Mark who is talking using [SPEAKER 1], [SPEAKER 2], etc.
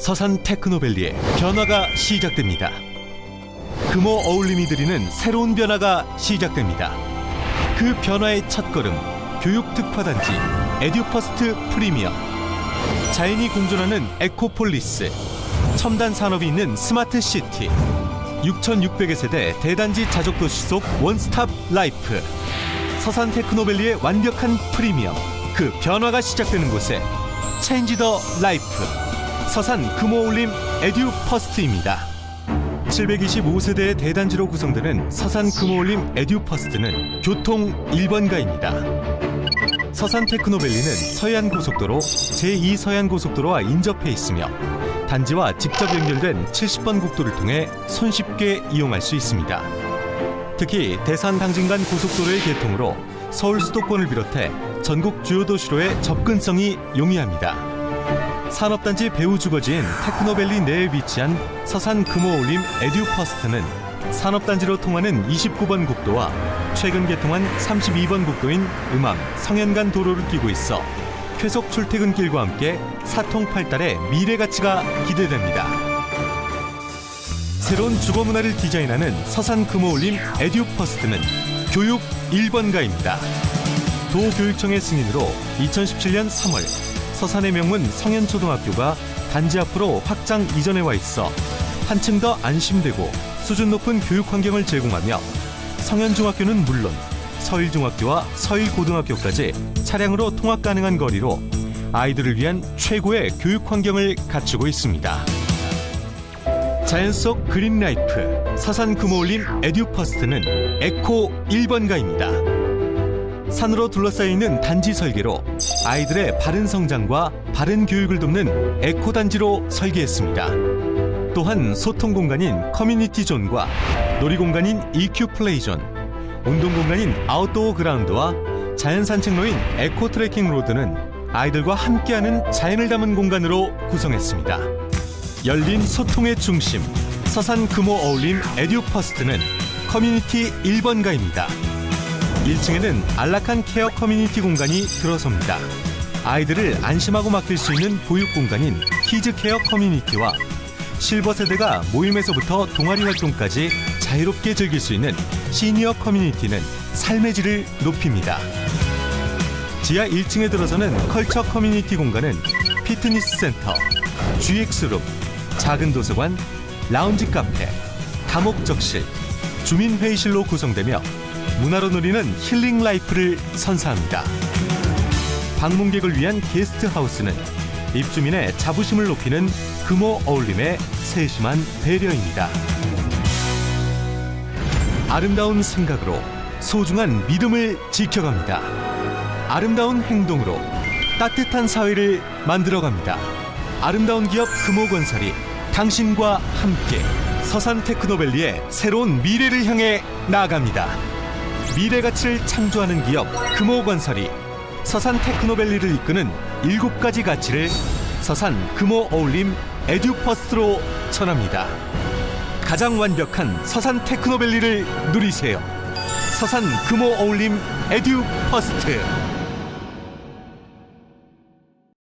[SPEAKER 1] 서산 테크노밸리의 변화가 시작됩니다. 금호 어울림이 드리는 새로운 변화가 시작됩니다. 그 변화의 첫걸음 교육 특화단지 에듀퍼스트 프리미엄 자연이 공존하는 에코폴리스 첨단 산업이 있는 스마트 시티 6,600여 세대 대단지 자족 도시 속 원스톱 라이프 서산 테크노밸리의 완벽한 프리미엄 그 변화가 시작되는 곳에 체인지 더 라이프 서산 금호올림 에듀 퍼스트입니다. 725세대의 대단지로 구성되는 서산 금호올림 에듀 퍼스트는 교통 1번가입니다. 서산 테크노밸리는 서해안 고속도로 제2 서해안 고속도로와 인접해 있으며 단지와 직접 연결된 70번 국도를 통해 손쉽게 이용할 수 있습니다. 특히 대산 당진간 고속도로의 개통으로 서울 수도권을 비롯해 전국 주요 도시로의 접근성이 용이합니다. 산업단지 배후 주거지인 테크노밸리 내에 위치한 서산 금호올림 에듀퍼스트는 산업단지로 통하는 29번 국도와 최근 개통한 32번 국도인 음암 성현간 도로를 끼고 있어 쾌속 출퇴근길과 함께 사통팔달의 미래 가치가 기대됩니다. 새로운 주거 문화를 디자인하는 서산 금호올림 에듀퍼스트는 교육 1번가입니다. 도교육청의 승인으로 2017년 3월 서산의 명문 성현초등학교가 단지 앞으로 확장 이전해 와 있어 한층 더 안심되고 수준 높은 교육 환경을 제공하며 성현중학교는 물론 서일중학교와 서일고등학교까지 차량으로 통학 가능한 거리로 아이들을 위한 최고의 교육 환경을 갖추고 있습니다. 자연 속 그린 라이프 서산 금호올림 에듀퍼스트는 에코 1번가입니다. 산으로 둘러싸여 있는 단지 설계로 아이들의 바른 성장과 바른 교육을 돕는 에코 단지로 설계했습니다. 또한 소통 공간인 커뮤니티 존과 놀이 공간인 EQ 플레이 존, 운동 공간인 아웃도어 그라운드와 자연 산책로인 에코 트레킹 로드는 아이들과 함께하는 자연을 담은 공간으로 구성했습니다. 열린 소통의 중심 서산 금호 어울림 에듀퍼스트는 커뮤니티 1번가입니다. 1층에는 안락한 케어 커뮤니티 공간이 들어섭니다. 아이들을 안심하고 맡길 수 있는 보육 공간인 키즈 케어 커뮤니티와 실버 세대가 모임에서부터 동아리 활동까지 자유롭게 즐길 수 있는 시니어 커뮤니티는 삶의 질을 높입니다. 지하 1층에 들어서는 컬처 커뮤니티 공간은 피트니스 센터, GX룸, 작은 도서관, 라운지 카페, 다목적실, 주민 회의실로 구성되며 문화로 누리는 힐링 라이프를 선사합니다. 방문객을 위한 게스트 하우스는 입주민의 자부심을 높이는 금호 어울림의 세심한 배려입니다. 아름다운 생각으로 소중한 믿음을 지켜갑니다. 아름다운 행동으로 따뜻한 사회를 만들어갑니다. 아름다운 기업 금호건설이 당신과 함께 서산 테크노밸리의 새로운 미래를 향해 나아갑니다. 미래 가치를 창조하는 기업 금호건설이 서산 테크노밸리를 이끄는 일곱 가지 가치를 서산 금호 어울림 에듀퍼스트로 전합니다. 가장 완벽한 서산 테크노밸리를 누리세요. 서산 금호 어울림 에듀퍼스트.